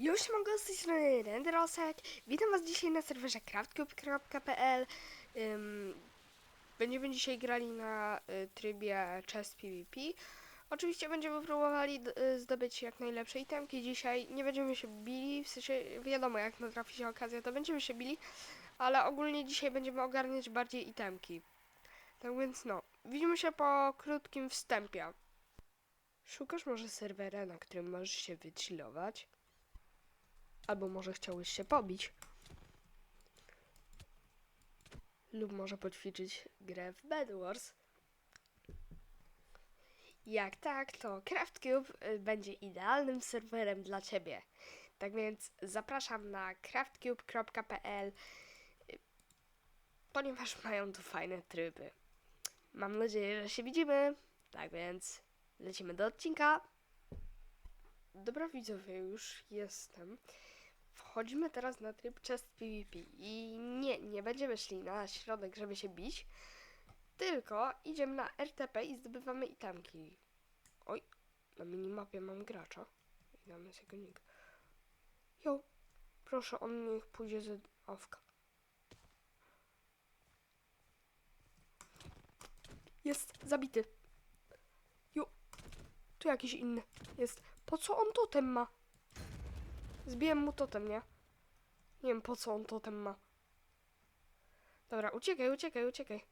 Już mogę z tej strony Renderosek. Witam was dzisiaj na serwerze craftcube.pl Ym, Będziemy dzisiaj grali na y, trybie chest PvP. Oczywiście będziemy próbowali y, zdobyć jak najlepsze itemki dzisiaj. Nie będziemy się bili, w sensie wiadomo jak natrafi się okazja, to będziemy się bili, ale ogólnie dzisiaj będziemy ogarniać bardziej itemki. Tak więc no, widzimy się po krótkim wstępie. Szukasz może serwera, na którym możesz się wychillować? Albo może chciałeś się pobić. Lub może poćwiczyć grę w Bed Wars. Jak tak, to CraftCube y, będzie idealnym serwerem dla Ciebie. Tak więc zapraszam na craftcube.pl, y, ponieważ mają tu fajne tryby. Mam nadzieję, że się widzimy. Tak więc lecimy do odcinka. Dobra widzowie, już jestem. Wchodzimy teraz na tryb Chest PvP i nie, nie będziemy szli na środek, żeby się bić, tylko idziemy na RTP i zdobywamy itemki. Oj, na minimapie mam gracza. I damy jego nick. Jo, proszę, on niech pójdzie z awka. Jest zabity. Jo, tu jakiś inny jest. Po co on totem ma? Zbiłem mu totem, nie? Nie wiem po co on totem ma. Dobra, uciekaj, uciekaj, uciekaj.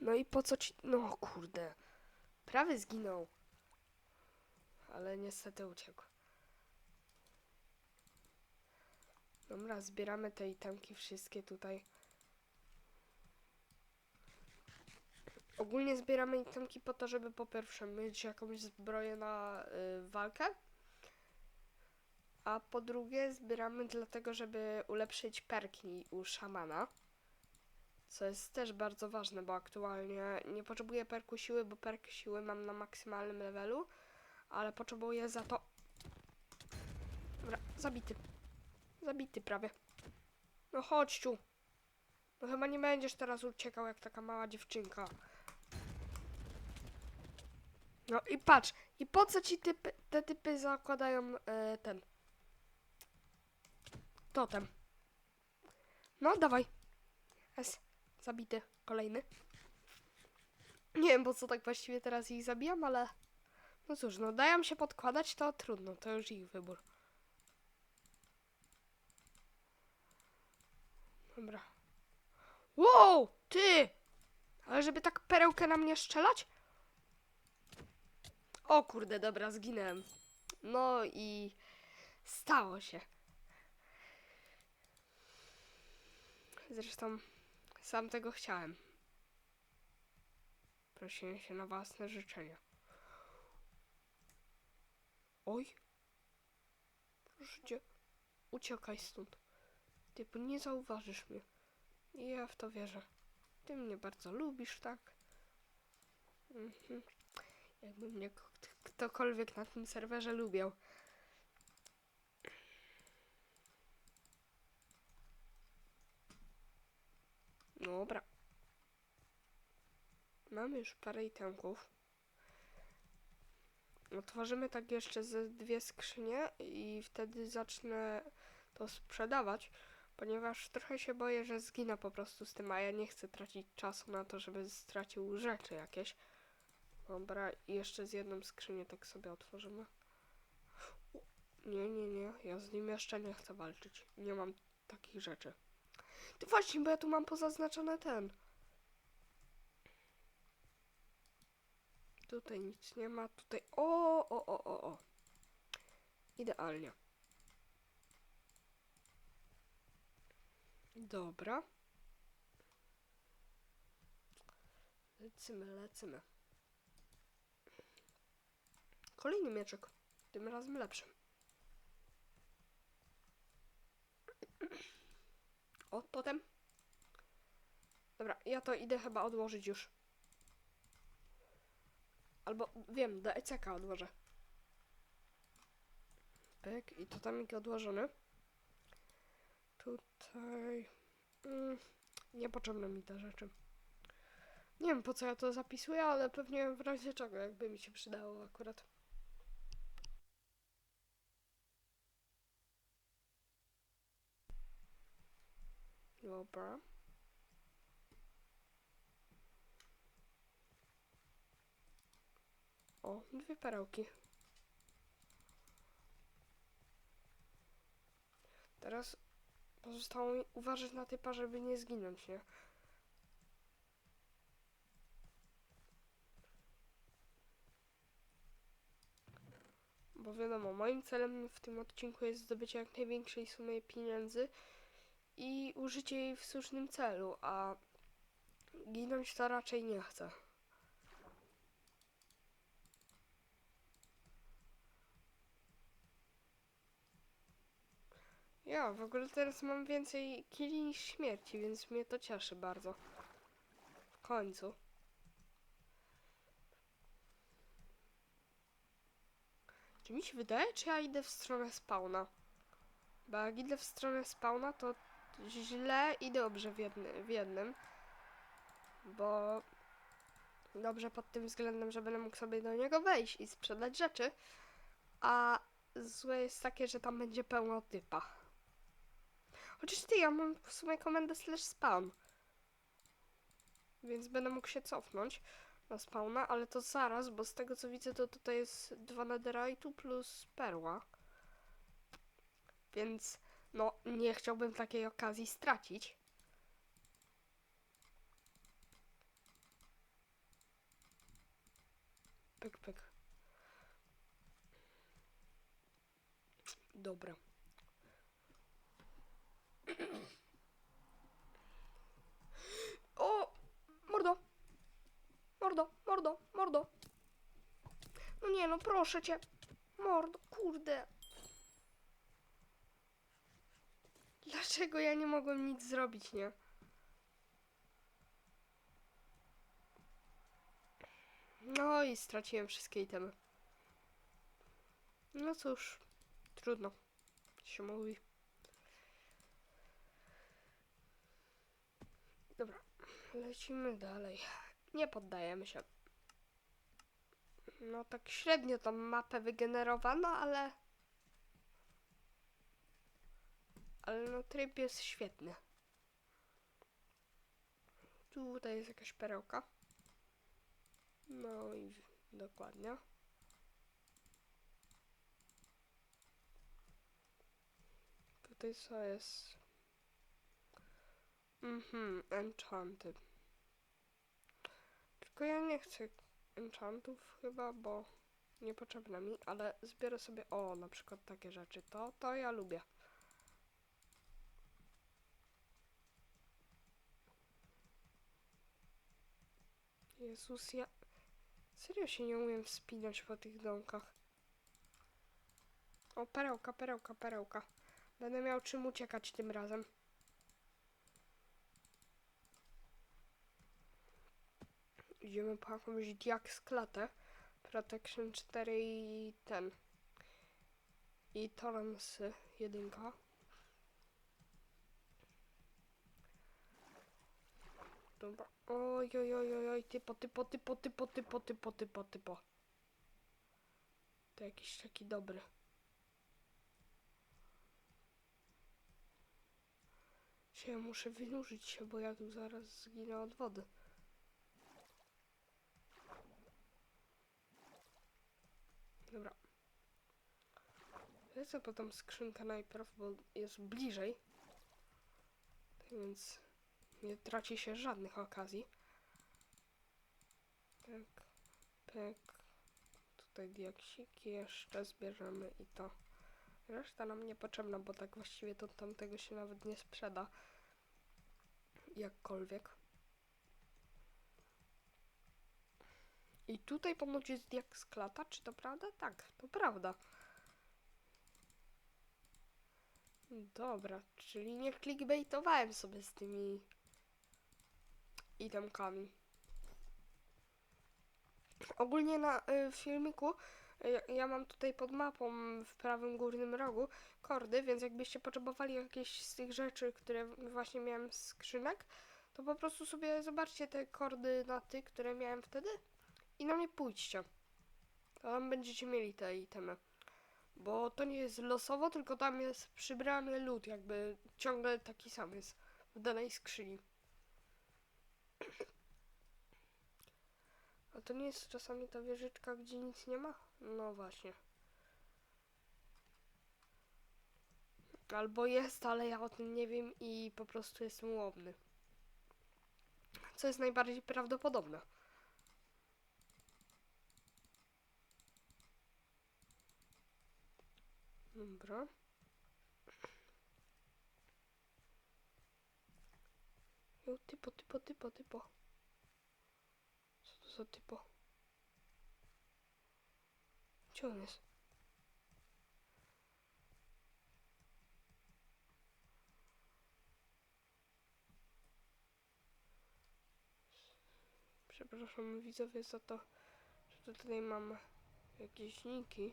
No i po co ci... No kurde. Prawie zginął. Ale niestety uciekł. Dobra, zbieramy te itemki wszystkie tutaj. Ogólnie zbieramy itemki po to, żeby po pierwsze mieć jakąś zbroję na y, walkę, a po drugie zbieramy dlatego, żeby ulepszyć perki u szamana, co jest też bardzo ważne, bo aktualnie nie potrzebuję perku siły, bo perk siły mam na maksymalnym levelu, ale potrzebuję za to... Dobra, zabity. Zabity prawie. No chodź tu. No chyba nie będziesz teraz uciekał jak taka mała dziewczynka. No i patrz, i po co ci typy, te typy zakładają e, ten totem? No dawaj. S, zabity, kolejny. Nie wiem po co tak właściwie teraz ich zabijam, ale no cóż, no dają się podkładać, to trudno, to już ich wybór. Dobra. Wow, ty! Ale żeby tak perełkę na mnie strzelać? O kurde, dobra, zginęłem. No i stało się. Zresztą sam tego chciałem. Prosiłem się na własne życzenia. Oj. Proszę cię, uciekaj stąd. Ty, nie zauważysz mnie. Ja w to wierzę. Ty mnie bardzo lubisz, tak? Mhm. Jakby mnie ktokolwiek na tym serwerze lubiał. Dobra. Mamy już parę itemków. Otworzymy tak jeszcze ze dwie skrzynie i wtedy zacznę to sprzedawać, ponieważ trochę się boję, że zginę po prostu z tym, a ja nie chcę tracić czasu na to, żeby stracił rzeczy jakieś. Dobra, jeszcze z jedną skrzynię tak sobie otworzymy. Nie, nie, nie, ja z nim jeszcze nie chcę walczyć. Nie mam takich rzeczy. Ty właśnie, bo ja tu mam pozaznaczone ten. Tutaj nic nie ma, tutaj... O, o, o, o, o. Idealnie. Dobra. Lecimy, lecimy. Kolejny mieczek. Tym razem lepszy. O, totem. Dobra, ja to idę chyba odłożyć już. Albo wiem, do ECK odłożę. Pyk i totemik odłożony. Tutaj... Mm, niepotrzebne mi te rzeczy. Nie wiem po co ja to zapisuję, ale pewnie w razie czego, jakby mi się przydało akurat. Dobra. O, dwie perełki. Teraz pozostało mi uważać na typa, żeby nie zginąć, nie? Bo wiadomo, moim celem w tym odcinku jest zdobycie jak największej sumy pieniędzy i użycie jej w słusznym celu, a ginąć to raczej nie chcę. Ja, w ogóle teraz mam więcej killi niż śmierci, więc mnie to cieszy bardzo. W końcu. Czy mi się wydaje, czy ja idę w stronę spawna? Bo jak idę w stronę spawna, to źle i dobrze w, jedny, w jednym. Bo dobrze pod tym względem, że będę mógł sobie do niego wejść i sprzedać rzeczy. A złe jest takie, że tam będzie pełno typa. Chociaż ty, ja mam w sumie komendę slash spawn. Więc będę mógł się cofnąć na spawna, ale to zaraz, bo z tego co widzę, to tutaj jest 2 netherite'u plus perła. Więc no, nie chciałbym takiej okazji stracić. Pyk, pyk. Dobra. O! Mordo! Mordo, mordo, mordo! No nie no, proszę cię! Mordo, kurde! Dlaczego ja nie mogłem nic zrobić, nie? No i straciłem wszystkie itemy. No cóż, trudno. Się mówi. Dobra, lecimy dalej. Nie poddajemy się. No tak średnio tą mapę wygenerowano, ale... Ale no tryb jest świetny. Tutaj jest jakaś perełka. No i dokładnie. Tutaj co jest? Mhm, enchanty. Tylko ja nie chcę enchantów chyba, bo niepotrzebne mi, ale zbiorę sobie, o, na przykład takie rzeczy. To, to ja lubię. Jezus, ja serio się nie umiem wspinać po tych domkach. O, perełka, perełka, perełka. Będę miał czym uciekać tym razem. Idziemy po jakąś diak sklatę. Protection 4 i ten. I Torrens 1. Dobra. Oj, oj, oj, oj, oj, typo, typo, typo, typo, typo, typo, typo, typo. To jakiś taki dobry. Się muszę wynurzyć się, bo ja tu zaraz zginę od wody. Dobra. Lecę po tą skrzynkę najpierw, bo jest bliżej. Tak więc nie traci się żadnych okazji. Tak, pyk. Tutaj diaksiki jeszcze zbierzemy i to. Reszta nam niepotrzebna, bo tak właściwie to tamtego się nawet nie sprzeda. Jakkolwiek. I tutaj ponoć jest diak z klata, czy to prawda? Tak, to prawda. Dobra, czyli nie clickbaitowałem sobie z tymi itemkami. Ogólnie na y, filmiku y, ja, mam tutaj pod mapą w prawym górnym rogu kordy, więc jakbyście potrzebowali jakieś z tych rzeczy, które właśnie miałem z skrzynek, to po prostu sobie zobaczcie te koordynaty, które miałem wtedy i na nie pójdźcie. Tam będziecie mieli te itemy. Bo to nie jest losowo, tylko tam jest przybrany lód, jakby ciągle taki sam jest w danej skrzyni. A to nie jest czasami ta wieżyczka, gdzie nic nie ma? No właśnie. Albo jest, ale ja o tym nie wiem i po prostu jestem łomny. Co jest najbardziej prawdopodobne. Dobra. Jo, typo, typo, typo, typo. Co to za typo? Gdzie on jest? Przepraszam widzowie za to, że tutaj mam jakieś niki,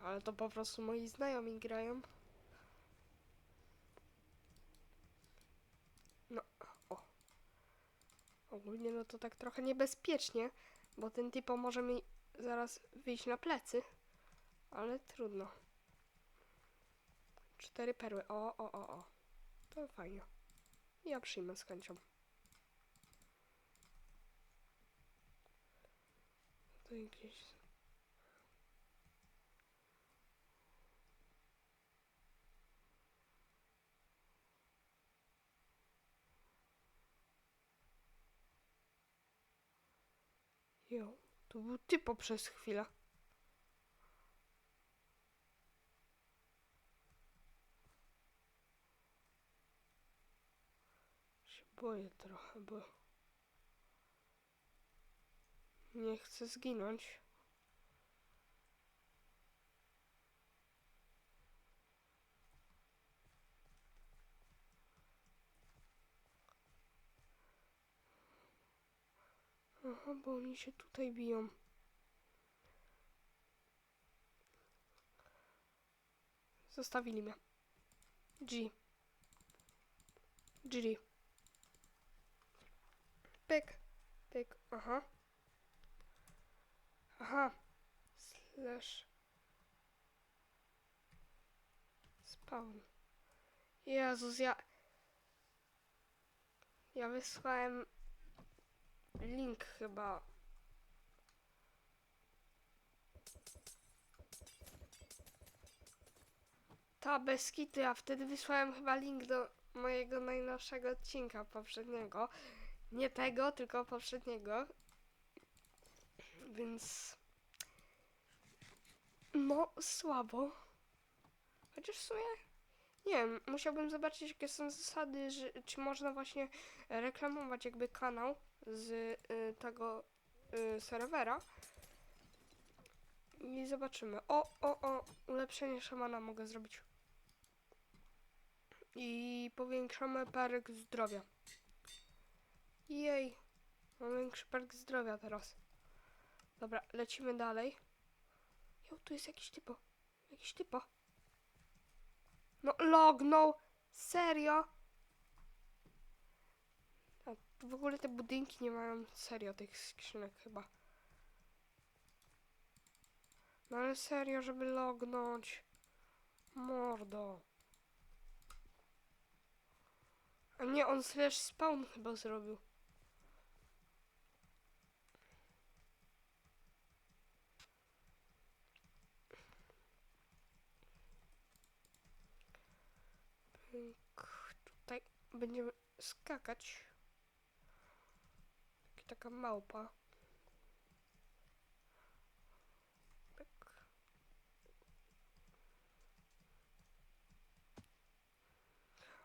ale to po prostu moi znajomi grają. No, o. Ogólnie no to tak trochę niebezpiecznie, bo ten typo może mi zaraz wyjść na plecy, ale trudno. Cztery perły, o, o, o, o. To fajnie. Ja przyjmę z chęcią. Tutaj gdzieś. Jo, to był typo przez chwilę. Się boję trochę, bo nie chcę zginąć. Aha, bo oni się tutaj biją. Zostawili mnie. G. GG. Pyk. Pyk. Aha. Aha. Slash. Spawn. Jezus, ja... Ja wysłałem link chyba. Ta, bez kitu, ja wtedy wysłałem chyba link do mojego najnowszego odcinka poprzedniego. Nie tego, tylko poprzedniego. Więc... No, słabo. Chociaż w sumie... Nie wiem, musiałbym zobaczyć, jakie są zasady, że, czy można właśnie reklamować jakby kanał z y, tego y, serwera. I zobaczymy. O, o, o, ulepszenie szamana mogę zrobić. I powiększamy perk zdrowia. Jej, mam większy perk zdrowia teraz. Dobra, lecimy dalej. Jo, tu jest jakiś typo. Jakiś typo. No, lognął. Serio? W ogóle te budynki nie mają serio tych skrzynek chyba. No ale serio, żeby lognąć. Mordo. A nie, on slash spawn chyba zrobił. Tutaj będziemy skakać. Taka małpa. Pyk.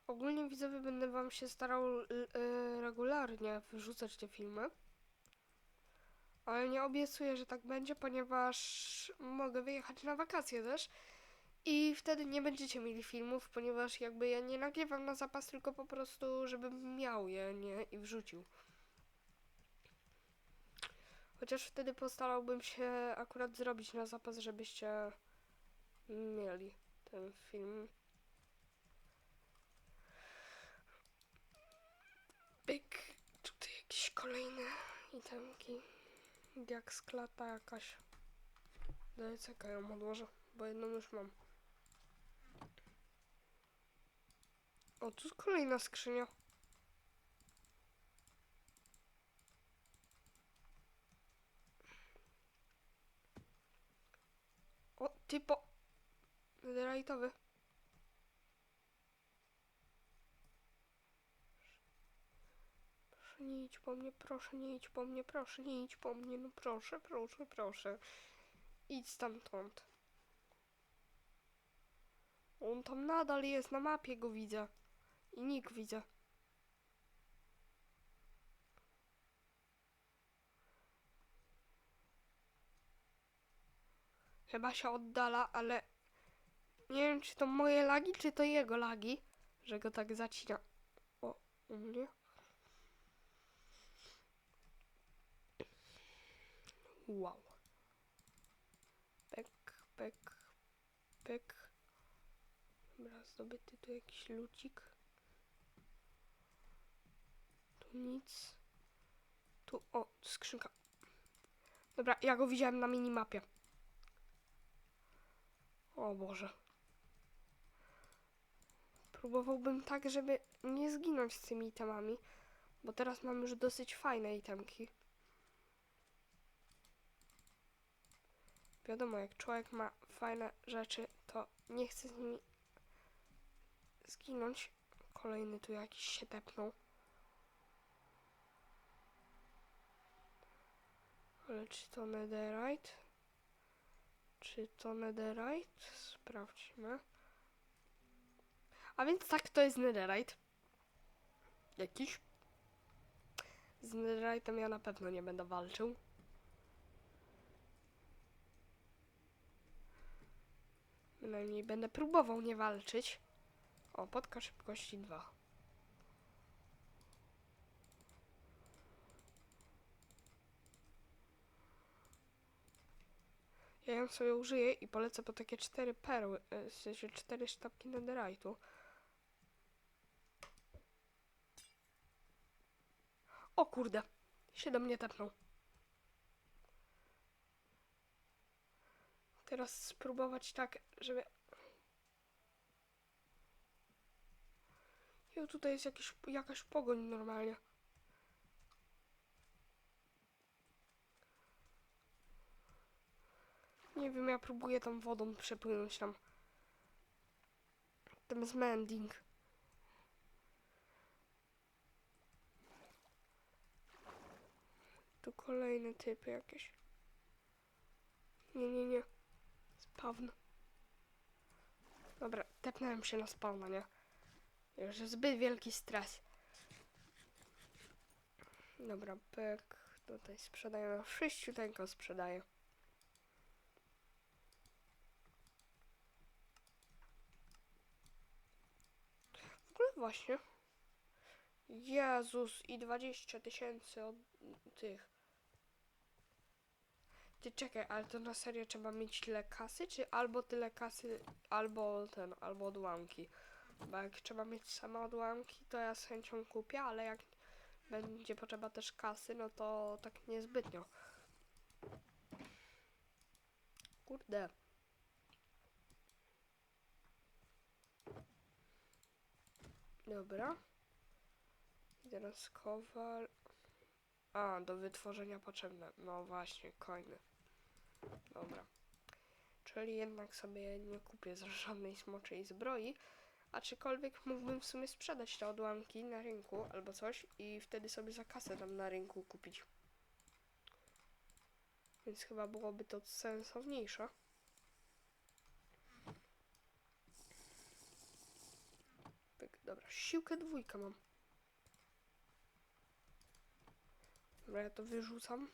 Ogólnie widzowie będę wam się starał l- y, regularnie wyrzucać te filmy. Ale nie obiecuję, że tak będzie, ponieważ mogę wyjechać na wakacje też. I wtedy nie będziecie mieli filmów, ponieważ jakby ja nie nagrywam na zapas, tylko po prostu, żebym miał je, nie? I wrzucił. Chociaż wtedy postarałbym się akurat zrobić na zapas, żebyście mieli ten film. Pyk. Tutaj jakieś kolejne itemki. Jak sklata jakaś. Daj, czekaj, ją odłożę, bo jedną już mam. O, tu kolejna skrzynia. O, typo. Netherite'owy. Proszę nie idź po mnie, proszę nie idź po mnie, proszę nie idź po mnie, no proszę, proszę, proszę. Idź stamtąd. On tam nadal jest, na mapie go widzę. I nick widzę. Chyba się oddala, ale nie wiem, czy to moje lagi, czy to jego lagi, że go tak zacina. O, u mnie. Wow. Pek, pek, pek. Dobra, zdobyty tu jakiś lucik. Tu nic. Tu, o, skrzynka. Dobra, ja go widziałem na minimapie. O Boże. Próbowałbym tak, żeby nie zginąć z tymi itemami, bo teraz mam już dosyć fajne itemki. Wiadomo, jak człowiek ma fajne rzeczy, to nie chce z nimi zginąć. Kolejny tu jakiś się tepnął. Ale czy to netherite? Czy to netherite? Sprawdźmy. A więc tak, to jest netherite. Jakiś. Z netherite'em ja na pewno nie będę walczył. Bynajmniej będę próbował nie walczyć. O, podka szybkości 2. Ja ją sobie użyję i polecę po takie cztery perły, e, w sensie cztery sztabki netherite'u. O kurde, się do mnie tepnął. Teraz spróbować tak, żeby... Jo, tutaj jest jakiś, jakaś pogoń normalnie. Nie wiem, ja próbuję tam wodą przepłynąć tam. Tam jest mending. Tu kolejne typy jakieś. Nie, nie, nie. Spawn. Dobra, tepnąłem się na spawna, nie? Już zbyt wielki stres. Dobra, pyk. Tutaj sprzedaję. Sześciuteńko sprzedaję. W ogóle właśnie. Jezus, i 20 tysięcy od tych. Ty czekaj, ale to na serio trzeba mieć tyle kasy, czy albo tyle kasy, albo ten, albo odłamki? Bo jak trzeba mieć same odłamki, to ja z chęcią kupię, ale jak będzie potrzeba też kasy, no to tak niezbytnio. Kurde. Dobra. I teraz kowal. A, do wytworzenia potrzebne. No właśnie, coiny. Dobra. Czyli jednak sobie nie kupię żadnej smoczej zbroi. Aczkolwiek mógłbym w sumie sprzedać te odłamki na rynku albo coś i wtedy sobie za kasę tam na rynku kupić. Więc chyba byłoby to sensowniejsze. Pyk, dobra, siłkę dwójkę mam. Dobra, ja to wyrzucam.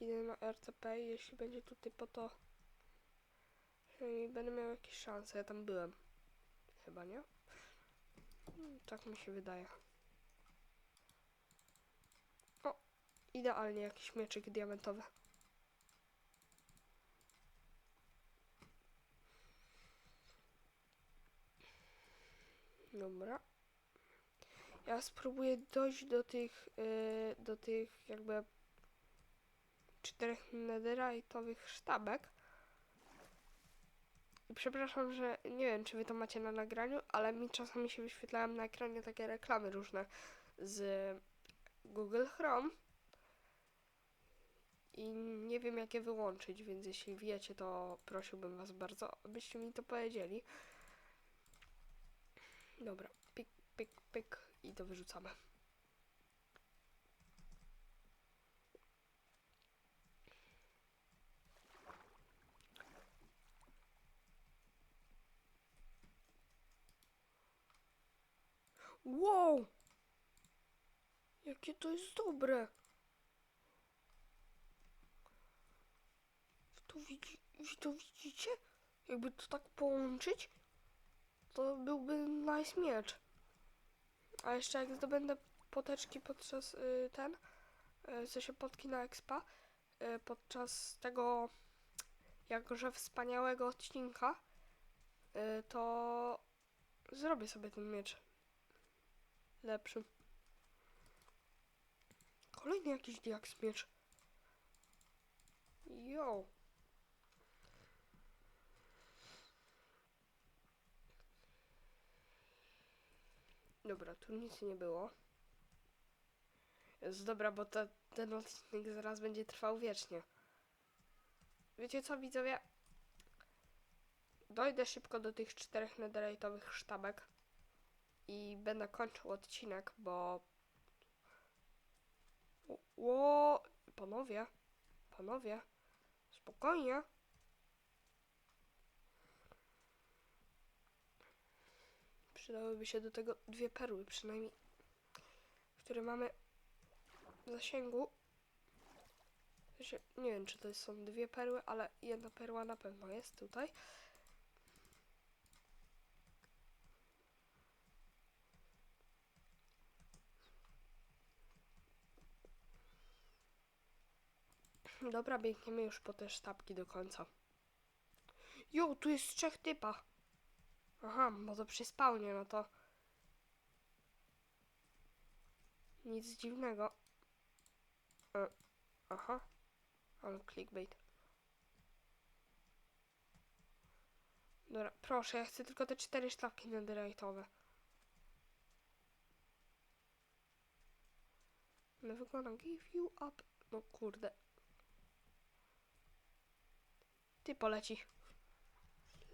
Idę na RCP jeśli będzie tutaj po to i będę miał jakieś szanse. Ja tam byłem. Chyba nie? Hmm, Tak mi się wydaje. O! Idealnie jakiś mieczyk diamentowy. Dobra. Ja spróbuję dojść do tych, yy, do tych jakby czterech netherite'owych sztabek. I przepraszam, że nie wiem, czy wy to macie na nagraniu, ale mi czasami się wyświetlają na ekranie takie reklamy różne z Google Chrome. I nie wiem, jak je wyłączyć, więc jeśli wiecie, to prosiłbym was bardzo, abyście mi to powiedzieli. Dobra, pik, pik, pik i to wyrzucamy. Wow! Jakie to jest dobre! Wy to, widzi, wy to widzicie? Jakby to tak połączyć, to byłby nice miecz. A jeszcze jak zdobędę poteczki podczas y, ten, y, się potki na expa, y, podczas tego jakże wspaniałego odcinka, y, to zrobię sobie ten miecz lepszy. Kolejny jakiś diaks miecz. Jo. Dobra, tu nic nie było. Jest dobra, bo te, ten odcinek zaraz będzie trwał wiecznie. Wiecie co, widzowie? Dojdę szybko do tych czterech netherite'owych sztabek i będę kończył odcinek, bo... Ło, panowie, panowie, spokojnie. Przydałyby się do tego dwie perły przynajmniej, które mamy w zasięgu. Sensie, Nie wiem, czy to są dwie perły, ale jedna perła na pewno jest tutaj. Dobra, biegniemy już po te sztabki do końca. Jo, tu jest trzech typa. Aha, bo to przy spawnie, no to... Nic dziwnego. E, aha. Ale clickbait. Dobra, proszę, ja chcę tylko te cztery sztabki netherite'owe. Never gonna give you up. No kurde. Ty poleci.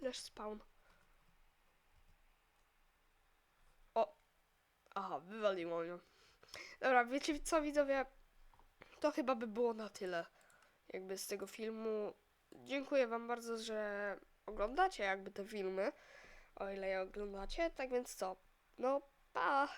Leż spawn. Aha, wywaliło mnie. Dobra, wiecie co widzowie? To chyba by było na tyle. Jakby z tego filmu. Dziękuję wam bardzo, że oglądacie jakby te filmy. O ile je oglądacie. Tak więc co? No, pa!